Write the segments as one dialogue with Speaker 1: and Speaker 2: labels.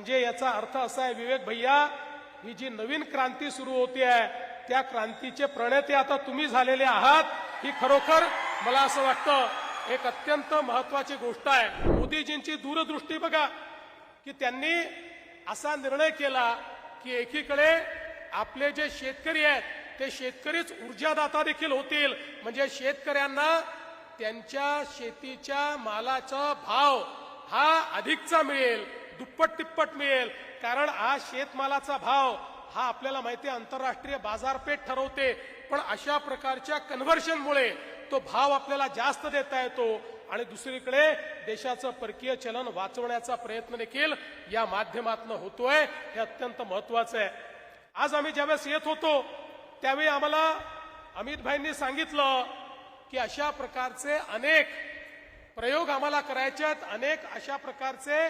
Speaker 1: म्हणजे याचा अर्थ असा आहे विवेक भैया ही जी नवीन क्रांती सुरू होते आहे त्या क्रांतीचे प्रणेते आता तुम्ही झालेले आहात ही खरोखर मला असं वाटतं एक अत्यंत महत्वाची गोष्ट आहे. मोदीजींची दूरदृष्टी बघा की त्यांनी असा निर्णय केला की एकीकडे आपले जे शेतकरी आहेत ते शेतकरीच ऊर्जादाता देखील होतील. म्हणजे शेतकऱ्यांना त्यांच्या शेतीच्या मालाचा भाव हा अधिकचा मिळेल. दुप्पट तिप्पट मिळेल. कारण आज शेतमालाचा भाव हा आपल्याला माहिती आहे आंतरराष्ट्रीय बाजारपेठ ठरवते. पण अशा प्रकारच्या कन्व्हर्शनमुळे तो भाव आपल्याला जास्त देता येतो. आणि दुसरीकडे देशाचं परकीय चलन वाचवण्याचा प्रयत्न देखील या माध्यमातून होतोय. हे अत्यंत महत्वाचं आहे. आज आम्ही ज्यावेळेस येत होतो त्यावेळी आम्हाला अमित भाईंनी सांगितलं की अशा प्रकारचे अनेक प्रयोग आम्हाला करायचे आहेत. अनेक अशा प्रकारचे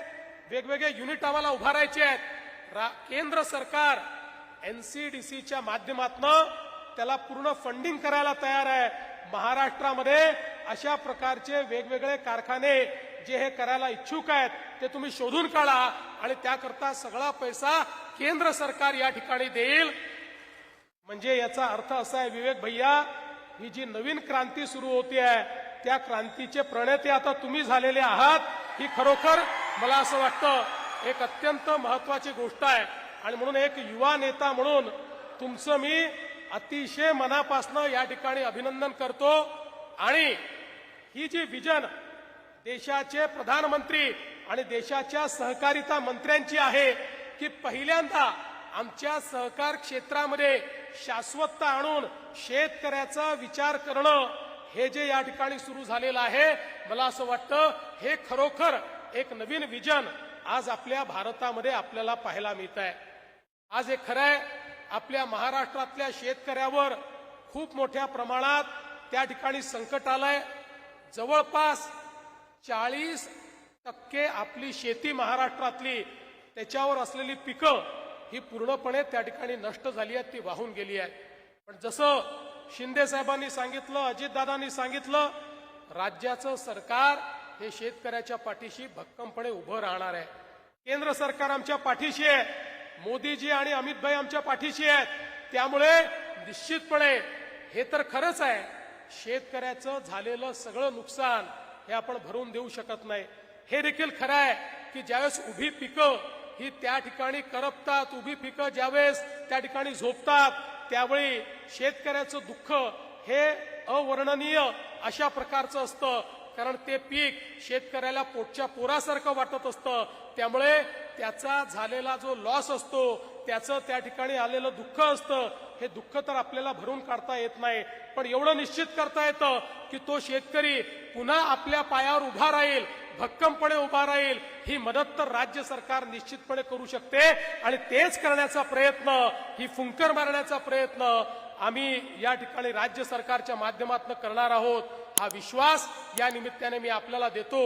Speaker 1: वेगवेगळे युनिट आम्हाला उभारायचे आहेत. रा- केंद्र सरकार एनसीडीसीच्या माध्यमातून त्याला पूर्ण फंडिंग करायला तयार आहे. महाराष्ट्रामध्ये अशा प्रकारचे वेगवेगळे कारखाने जे हे करायला इच्छुक आहेत ते तुम्ही शोधून काढा आणि त्याकरता सगळा पैसा केंद्र सरकार या ठिकाणी देईल. म्हणजे याचा अर्थ असा आहे विवेक भैया ही जी नवीन क्रांती सुरू होती आहे त्या क्रांतीचे प्रणेते आता तुम्ही झालेले आहात ही खरोखर मला असं वाटतं एक अत्यंत महत्वाची गोष्ट आहे. आणि म्हणून एक युवा नेता म्हणून तुमचं मी अतिशय मनापासनं या ठिकाणी अभिनंदन करतो. आणि ही जी विजन देशाचे प्रधानमंत्री आणि देशाच्या सहकारिता मंत्र्यांची आहे की पहिल्यांदा आमच्या सहकार क्षेत्रामध्ये शाश्वतता आणून शेतकऱ्याचा विचार करणं हे जे या ठिकाणी सुरू झालेलं आहे मला असं वाटतं हे खरोखर एक नवीन विजन आज आपल्या भारतामध्ये आपल्याला पाहायला मिळत आहे आज हे खरं आहे आपल्या महाराष्ट्रातल्या शेतकऱ्यावर खूप मोठ्या प्रमाणात त्या ठिकाणी संकट आलंय. जवळपास चाळीस टक्के आपली शेती महाराष्ट्रातली त्याच्यावर असलेली पिकं ही पूर्णपणे त्या ठिकाणी नष्ट झाली आहेत ती वाहून गेली आहे पण जसं शिंदे साहेबांनी सांगितलं अजितदादांनी सांगितलं राज्याचं सरकार हे शेतकऱ्याच्या पाठीशी भक्कमपणे उभं राहणार आहे. केंद्र सरकार आमच्या पाठीशी आहे. मोदीजी आणि अमित भाई आमच्या पाठीशी आहेत. त्यामुळे निश्चितपणे हे तर खरंच आहे. शेतकऱ्याचं झालेलं सगळं नुकसान हे आपण भरून देऊ शकत नाही. हे देखील खरं आहे की ज्यावेळेस उभी पिकं ही त्या ठिकाणी करपतात उभी पिकं ज्यावेळेस त्या ठिकाणी झोपतात त्यावेळी शेतकऱ्याचं दुःख हे अवर्णनीय अशा प्रकारचं असतं. कारण ते पीक शेतकऱ्याला पोटच्या पोरासारखं वाटत असतं. त्यामुळे त्याचा झालेला जो लॉस असतो त्याचं त्या ठिकाणी आलेलं दुःख असतं. हे दुःख तर आपल्याला भरून काढता येत नाही. पण एवढं निश्चित करता येतं की तो शेतकरी पुन्हा आपल्या पायावर उभा राहील भक्कमपणे उभा राहील. ही मदत तर राज्य सरकार निश्चितपणे करू शकते. आणि तेच करण्याचा प्रयत्न ही फुंकर मारण्याचा प्रयत्न आम्ही या ठिकाणी राज्य सरकारच्या माध्यमातून करणार आहोत. हा विश्वास या निमित्ताने मी आपल्याला देतो.